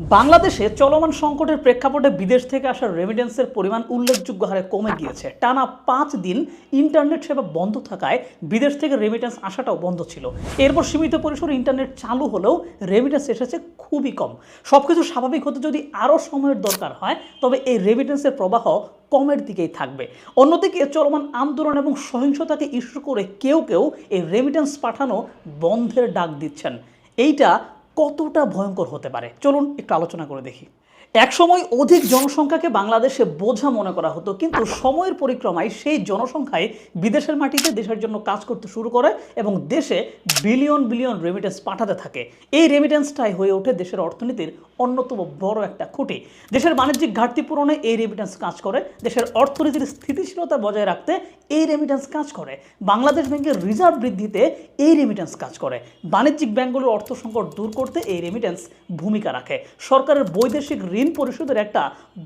বাংলাদেশে চলমান সংকটের প্রেক্ষাপটে বিদেশ থেকে আসা রেমিডেন্সের পরিমাণ উল্লেখযোগ্য হারে কমে গিয়েছে। টানা পাঁচ দিন ইন্টারনেট সেবা বন্ধ থাকায় বিদেশ থেকে রেমিটেন্স আসাটাও বন্ধ ছিল। এরপর সীমিত পরিসরে ইন্টারনেট চালু হলেও রেমিটেন্স এসেছে খুবই কম। সব কিছু স্বাভাবিক হতে যদি আরও সময়ের দরকার হয়, তবে এই রেমিটেন্সের প্রবাহ কমের দিকেই থাকবে। অন্যদিকে চলমান আন্দোলন এবং সহিংসতাকে ইস্যু করে কেউ কেউ এই রেমিটেন্স পাঠানো বন্ধের ডাক দিচ্ছেন। এইটা কতটা ভয়ঙ্কর হতে পারে? চলুন একটু আলোচনা করে দেখি। একসময় অধিক জনসংখ্যাকে বাংলাদেশে বোঝা মনে করা হতো, কিন্তু সময়ের পরিক্রমায় সেই জনসংখ্যায় বিদেশের মাটিতে দেশের জন্য কাজ করতে শুরু করে এবং দেশে বিলিয়ন বিলিয়ন রেমিটেন্স পাঠাতে থাকে। এই রেমিটেন্সটাই হয়ে ওঠে দেশের অর্থনীতির অন্যতম বড় একটা খুঁটি। দেশের বাণিজ্যিক ঘাটতি পূরণে এই রেমিটেন্স কাজ করে, দেশের অর্থনীতির স্থিতিশীলতা বজায় রাখতে এই রেমিটেন্স কাজ করে। বাংলাদেশ ব্যাংকের রিজার্ভ বৃদ্ধিতে এই রেমিটেন্স কাজ করে। বাণিজ্যিক ব্যাংকগুলোর অর্থ সংকট দূর করতে এই রেমিটেন্স ভূমিকা রাখে। সরকারের বৈদেশিক ঋণ পরিশোধের একটা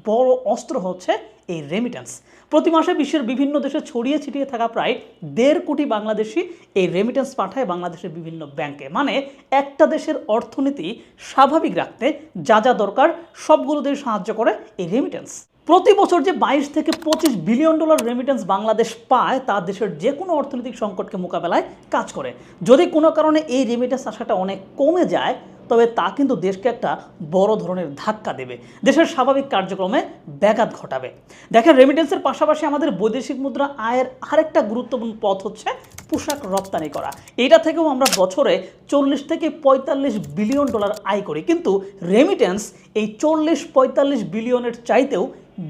বড় অস্ত্র হচ্ছে এই রেমিটেন্স প্রতি মাসে বিশ্বের বিভিন্ন দেশে ছড়িয়ে ছিটিয়ে থাকা প্রায় দেড় কোটি বাংলাদেশি এই রেমিটেন্স পাঠায় বাংলাদেশের বিভিন্ন ব্যাংকে। মানে একটা দেশের অর্থনীতি স্বাভাবিক রাখতে যা যা দরকার সবগুলো দিয়ে সাহায্য করে এই রেমিটেন্স প্রতি বছর যে বাইশ থেকে পঁচিশ বিলিয়ন ডলার রেমিটেন্স বাংলাদেশ পায়, তা দেশের যে কোনো অর্থনৈতিক সংকটকে মোকাবেলায় কাজ করে। যদি কোনো কারণে এই রেমিটেন্স আসাটা অনেক কমে যায় তবে তা কিন্তু দেশকে একটা বড় ধরনের ধাক্কা দেবে। দেশের স্বাভাবিক কার্যক্রমে ব্যাঘাত ঘটাবে। দেখেন রেমিটেন্সের পাশাপাশি আমাদের বৈদেশিক মুদ্রা আয়ের আরেকটা গুরুত্বপূর্ণ পথ হচ্ছে পোশাক রপ্তানি করা। এটা থেকেও আমরা বছরে চল্লিশ থেকে পঁয়তাল্লিশ বিলিয়ন ডলার আয় করি। কিন্তু রেমিটেন্স এই চল্লিশ পঁয়তাল্লিশ বিলিয়নের চাইতেও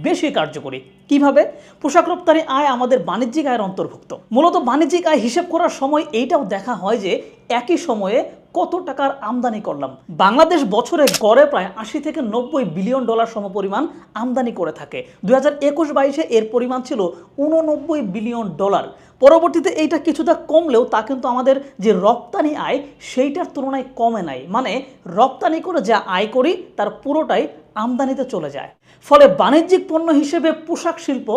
বেশি কার্যকরী। কীভাবে? পোশাক রপ্তানি আয় আমাদের বাণিজ্যিক আয়ের অন্তর্ভুক্ত। মূলত বাণিজ্যিক আয় হিসেব করার সময় এইটাও দেখা হয় যে একই সময়ে কত টাকার আমদানি করলাম? বাংলাদেশ বছরে গড়ে প্রায় আশি থেকে নব্বই বিলিয়ন ডলার সমপরিমাণ আমদানি করে থাকে। দু হাজার একুশ বাইশে এর পরিমাণ ছিল উননব্বই বিলিয়ন ডলার। পরবর্তীতে এইটা কিছুটা কমলেও তা কিন্তু আমাদের যে রপ্তানি আয়, সেইটার তুলনায় কমে নাই। মানে রপ্তানি করে যা আয় করি, তার পুরোটাই আমদানিতে চলে যায়। ফলে বাণিজ্যিক পণ্য হিসেবে পোশাক শিল্প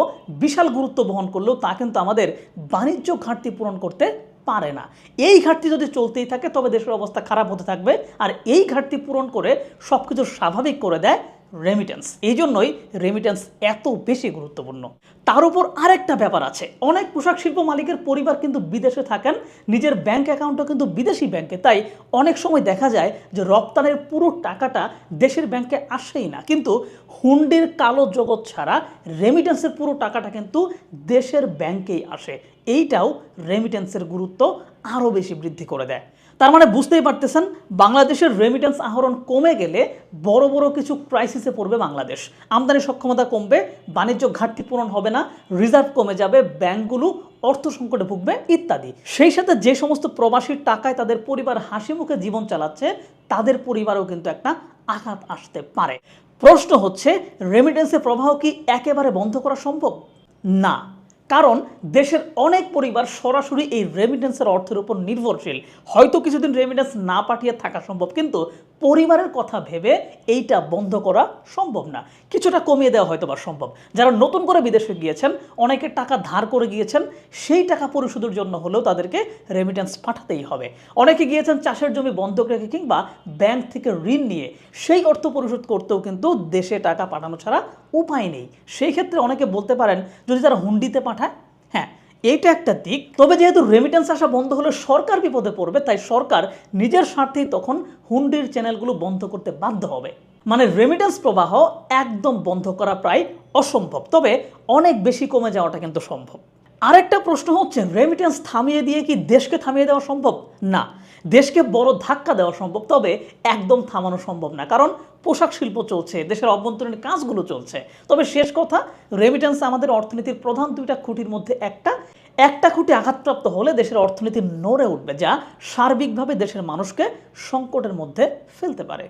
বিশাল গুরুত্ব বহন করলেও তা কিন্তু আমাদের বাণিজ্য ঘাটতি পূরণ করতে পারে না। এই ঘাটতি যদি চলতেই থাকে, তবে দেশের অবস্থা খারাপ হতে থাকবে। আর এই ঘাটতি পূরণ করে সব কিছু স্বাভাবিক করে দেয় রেমিটেন্স এই জন্যই রেমিটেন্স এত বেশি গুরুত্বপূর্ণ। তার উপর আরেকটা ব্যাপার আছে। অনেক পোশাক শিল্প মালিকের পরিবার কিন্তু বিদেশে থাকেন, নিজের ব্যাংক অ্যাকাউন্টও কিন্তু বিদেশি ব্যাংকে তাই অনেক সময় দেখা যায় যে রপ্তানির পুরো টাকাটা দেশের ব্যাংকে আসেই না। কিন্তু হুন্ডির কালো জগৎ ছাড়া রেমিটেন্সের পুরো টাকাটা কিন্তু দেশের ব্যাংকেই আসে। এইটাও রেমিটেন্সের গুরুত্ব আরও বেশি বৃদ্ধি করে দেয়। তার মানে বুঝতেই পারতেছেন, বাংলাদেশের রেমিটেন্স আহরণ কমে গেলে বড় বড় কিছু ক্রাইসিসে পড়বে বাংলাদেশ। আমদানি সক্ষমতা কমবে, বাণিজ্য ঘাটতি পূরণ হবে না রিজার্ভ কমে যাবে, ব্যাংকগুলো অর্থ সংকটে ভুগবে ইত্যাদি। সেই সাথে যে সমস্ত প্রবাসীর টাকায় তাদের পরিবার হাসি মুখে জীবন চালাচ্ছে, তাদের পরিবারেও কিন্তু একটা আঘাত আসতে পারে। প্রশ্ন হচ্ছে রেমিটেন্সের প্রবাহ কি একেবারে বন্ধ করা সম্ভব? না। কারণ দেশের অনেক পরিবার সরাসরি এই রেমিটেন্সের অর্থের উপর নির্ভরশীল। হয়তো কিছুদিন রেমিটেন্স না পাঠিয়ে থাকা সম্ভব, কিন্তু পরিবারের কথা ভেবে এইটা বন্ধ করা সম্ভব না। কিছুটা কমিয়ে দেওয়া হয়তো বা সম্ভব। যারা নতুন করে বিদেশে গিয়েছেন, অনেকে টাকা ধার করে গিয়েছেন, সেই টাকা পরিশোধের জন্য হলেও তাদেরকে রেমিটেন্স পাঠাতেই হবে। অনেকে গিয়েছেন চাষের জমি বন্ধক রেখে কিংবা ব্যাংক থেকে ঋণ নিয়ে। সেই অর্থ পরিশোধ করতেও কিন্তু দেশে টাকা পাঠানো ছাড়া উপায় নেই। সেই ক্ষেত্রে অনেকে বলতে পারেন, যদি তারা হুন্ডিতে পাঠায় হ্যাঁ এইটা একটা দিক। তবে যেহেতু রেমিটেন্স আসা বন্ধ হলে সরকার বিপদে পড়বে, তাই সরকার নিজের স্বার্থেই তখন হুন্ডির চ্যানেলগুলো বন্ধ করতে বাধ্য হবে। মানে রেমিটেন্স প্রবাহ একদম বন্ধ করা প্রায় অসম্ভব। তবে অনেক বেশি কমে যাওয়াটা কিন্তু সম্ভব। আরেকটা প্রশ্ন হচ্ছে রেমিটেন্স থামিয়ে দিয়ে কি দেশকে থামিয়ে দেওয়া সম্ভব? না। দেশকে বড় ধাক্কা দেওয়া সম্ভব, তবে একদম থামানো সম্ভব না। কারণ পোশাক শিল্প চলছে, দেশের অভ্যন্তরীণ কাজগুলো চলছে। তবে শেষ কথা রেমিটেন্স আমাদের অর্থনীতির প্রধান দুইটা খুঁটির মধ্যে একটা। একটা খুঁটি আঘাতপ্রাপ্ত হলে দেশের অর্থনীতি নড়ে উঠবে, যা সার্বিকভাবে দেশের মানুষকে সংকটের মধ্যে ফেলতে পারে।